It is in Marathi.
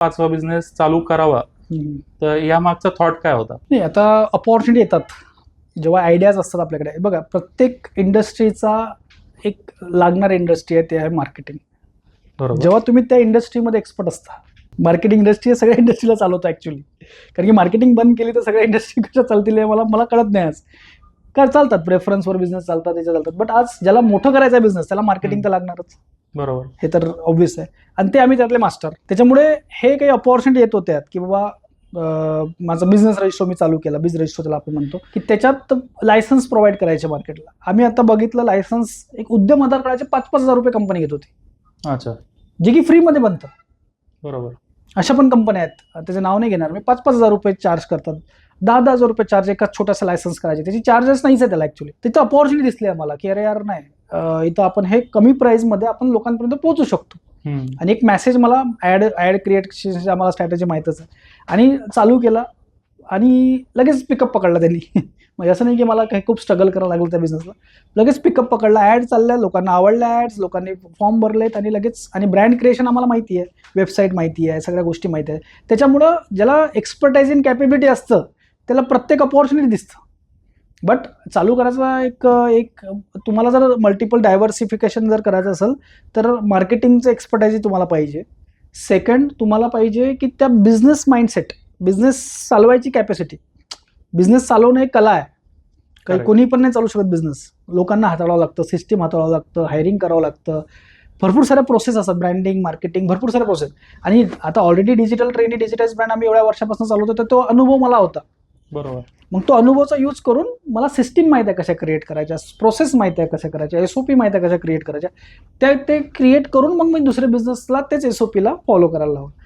पाचवा बिझनेस चालू करावा. तर या मागचा थॉट काय होता? नाही आता अपॉर्च्युनिटी येतात. जेव्हा आयडियाज असतात आपल्याकडे. बघा प्रत्येक इंडस्ट्रीचा एक लागणार इंडस्ट्री आहे ते आहे मार्केटिंग बरोबर. जेव्हा तुम्ही त्या इंडस्ट्रीमध्ये एक्सपर्ट असता मार्केटिंग इंडस्ट्री सगळ्या इंडस्ट्रीला चालवतं ॲक्च्युली कारण की मार्केटिंग बंद केली तर सगळ्या इंडस्ट्री कशा चालतील हे मला मला कळत नाही आज. काय चालतात? प्रेफरन्सवर बिझनेस चालतात त्याच्या चालतात. बट आज ज्याला मोठं करायचं आहे बिझनेस त्याला मार्केटिंग तर लागणारच. बरोबर. हे तर ऑब्विस आहे. आणि ते आम्ही त्यातले मास्टर त्याच्यामुळे हे काही अपॉर्च्युनिटी येत होत्या की बाबा माझा बिझनेस रजिस्टर मी चालू केला. बिझ रजिस्टर त्याला आपण म्हणतो. की त्याच्यात लायसन्स प्रोव्हाइड करायचे मार्केटला आम्ही आता बघितलं लायसन्स एक उद्यम आधार कार्डाचे पाच पाच हजार रुपये कंपनी घेत होती. अच्छा. जे की फ्रीमध्ये बनतं. बरोबर. अशा पण कंपन्या आहेत. त्याचं नाव नाही घेणार मी. पाच पाच हजार रुपये चार्ज करतात. दहा दहा हजार रुपये चार्ज एका छोटासा लायसन्स करायचे. त्याची चार्जेस नाहीच आहे त्याला ॲक्च्युली तिथं अपॉर्च्युनिटी दिसली आम्हाला की अरे यार नाही. इथं आपण हे कमी प्राईसमध्ये आपण लोकांपर्यंत पोहोचू शकतो. आणि एक मेसेज मला ॲड ॲड क्रिएट आम्हाला स्ट्रॅटेजी माहीतच आहे. आणि चालू केला आणि लगेच पिकअप पकडला त्यांनी. म्हणजे असं नाही की मला काही खूप स्ट्रगल करावं लागलं त्या बिझनेसला लगेच पिकअप पकडला ॲड चालल्या लोकांना आवडल्या ॲड्स लोकांनी फॉर्म भरलेत आणि लगेच आणि ब्रँड क्रिएशन आम्हाला माहिती आहे. वेबसाईट माहिती आहे सगळ्या गोष्टी माहिती आहे. त्याच्यामुळं ज्याला एक्सपर्टाईज इन कॅपेबिलिटी असतं त्याला प्रत्येक अपॉर्च्युनिटी दिसतं. बट चालू करायचा एक एक तुम्हाला जर मल्टिपल डायव्हर्सिफिकेशन जर करायचं असेल तर मार्केटिंगचं एक्सपर्टाईज तुम्हाला पाहिजे. सेकंड तुम्हाला पाहिजे की त्या बिझनेस माइंडसेट बिझनेस चालवायची कॅपॅसिटी बिझनेस चालवणं एक कला आहे. काही. कोणी पण नाही चालू शकत बिझनेस लोकांना हाताळावं लागतं सिस्टीम हाताळावं लागतं हायरिंग करावं लागतं. भरपूर साऱ्या प्रोसेस असतात ब्रँडिंग मार्केटिंग भरपूर साऱ्या प्रोसेस आणि आता already digital trainee digitize brand आम्ही एवढ्या वर्षापासून चालवतो तर तो अनुभव मला होता. बरोबर. मग तो अनुभवाचा यूज करून मला सिस्टीम माहीत आहे कशा क्रिएट करायच्या प्रोसेस माहीत आहे कशा करायच्या एस ओ पी माहीत आहे कशा क्रिएट करायच्या. त्या ते क्रिएट करून मग मी दुसऱ्या बिझनेसला तेच एस ओ पीला फॉलो करायला लावलं.